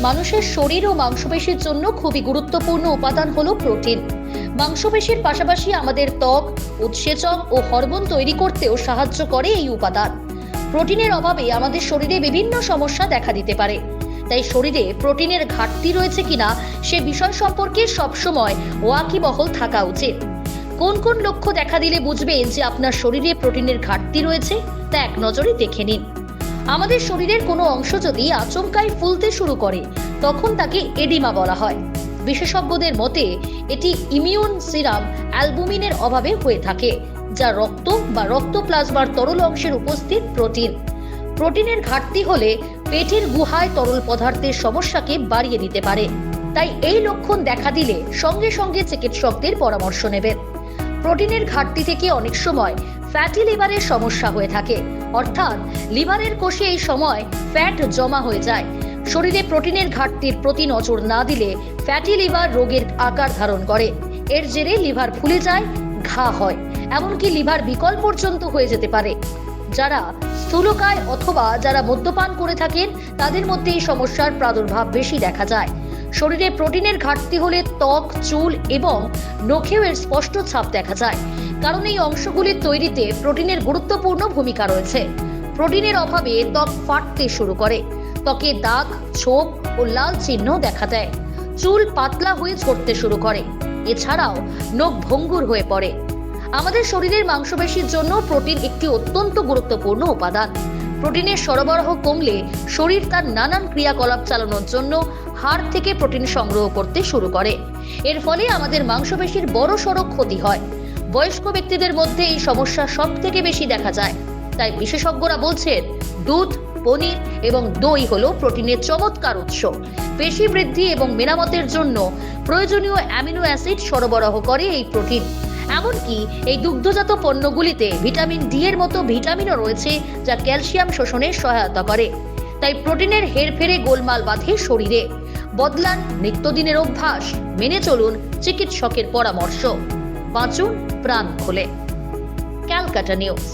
মানুষের শরীর ও মাংসপেশির জন্য খুবই গুরুত্বপূর্ণ উপাদান হলো প্রোটিন। মাংসপেশির পাশাপাশি আমাদের ত্বক, উৎসেচক ও হরমোন তৈরি করতেও সাহায্য করে এই উপাদান। প্রোটিনের অভাবে আমাদের শরীরে বিভিন্ন সমস্যা দেখা দিতে পারে। তাই শরীরে প্রোটিনের ঘাটতি রয়েছে কিনা সে বিষয় সম্পর্কে সবসময় ওয়াকিবহল থাকা উচিত। কোন কোন লক্ষ্য দেখা দিলে বুঝবেন যে আপনার শরীরে প্রোটিনের ঘাটতি রয়েছে? তা এক নজরে দেখে নিন। আমাদের শরীরের কোনো অংশ যদি আচমকাই ফুলতে শুরু করে, তখন তাকে এডিমা বলা হয়। বিশেষজ্ঞদের মতে, এটি ইমিউন সিরাম অ্যালবুমিনের অভাবে হয়ে থাকে, যা রক্ত বা রক্ত প্লাজমার তরল অংশের উপস্থিত প্রোটিন। প্রোটিনের ঘাটতি হলে পেটের গুহায় তরল পদার্থের সমস্যাকে বাড়িয়ে দিতে পারে। তাই এই লক্ষণ দেখা দিলে সঙ্গে সঙ্গে চিকিৎসকদের পরামর্শ নেবেন। প্রোটিনের ঘাটতি থেকে অনেক সময় ফ্যাটি লিভারের সমস্যা হয়ে থাকে অর্থাৎ লিভারের কোষে এই সময় ফ্যাট জমা হয়ে যায়। শরীরে প্রোটিনের ঘাটতির প্রতি নজর না দিলে ফ্যাটি লিভার রোগের আকার ধারণ করে। এর জেরে লিভার ফুলে যায়, ঘা হয়, এমনকি লিভার বিকল পর্যন্ত হয়ে যেতে পারে। যারা স্থূলকায় অথবা যারা মদ্যপান করে থাকেন, তাদের মধ্যে এই সমস্যার প্রাদুর্ভাব বেশি দেখা যায়। শরীরে প্রোটিনের ঘাটতি হলে ত্বক, চুল এবং নখেও এর স্পষ্ট ছাপ দেখা যায়। কারণ এই অংশগুলির তৈরিতে প্রোটিনের গুরুত্বপূর্ণ ভূমিকা রয়েছে। প্রোটিনের অভাবে ত্বক ফাটতে শুরু করে। ত্বকে দাগ, ছোপ ও লাল চিহ্ন দেখা দেয়। চুল পাতলা হয়ে ঝরতে শুরু করে। এছাড়াও নখ ভঙ্গুর হয়ে পড়ে। আমাদের শরীরের মাংসপেশির জন্য প্রোটিন একটি অত্যন্ত গুরুত্বপূর্ণ উপাদান। প্রোটিনের সরবরাহ কমলে শরীর তার নানান ক্রিয়াকলাপ চালানোর জন্য হাড় থেকে প্রোটিন সংগ্রহ করতে শুরু করে। এর ফলে আমাদের মাংসপেশির বড় সড়ো ক্ষতি হয়। বয়স্ক ব্যক্তিদের মধ্যে এই সমস্যা সব থেকে বেশি দেখা যায়। তাই বিশেষজ্ঞরা বলছেন, দুধ, পনির এবং দই হলো প্রোটিনের চমৎকার উৎস। পেশি বৃদ্ধি এবং মেরামতের জন্য প্রয়োজনীয় অ্যামিনো অ্যাসিড সরবরাহ করে এই প্রোটিন। এমনকি এই দুগ্ধজাত পণ্যগুলিতে ভিটামিন ডি এর মতো ভিটামিনও রয়েছে যা ক্যালসিয়াম শোষণে সহায়তা করে। তাই প্রোটিনের হেরফেরে গোলমাল বাঁধে শরীরে। বদলান নিত্যদিনের অভ্যাস, মেনে চলুন চিকিৎসকের পরামর্শ। বাঁচুন প্রাণ খোলে ক্যালকাটা নিউজ।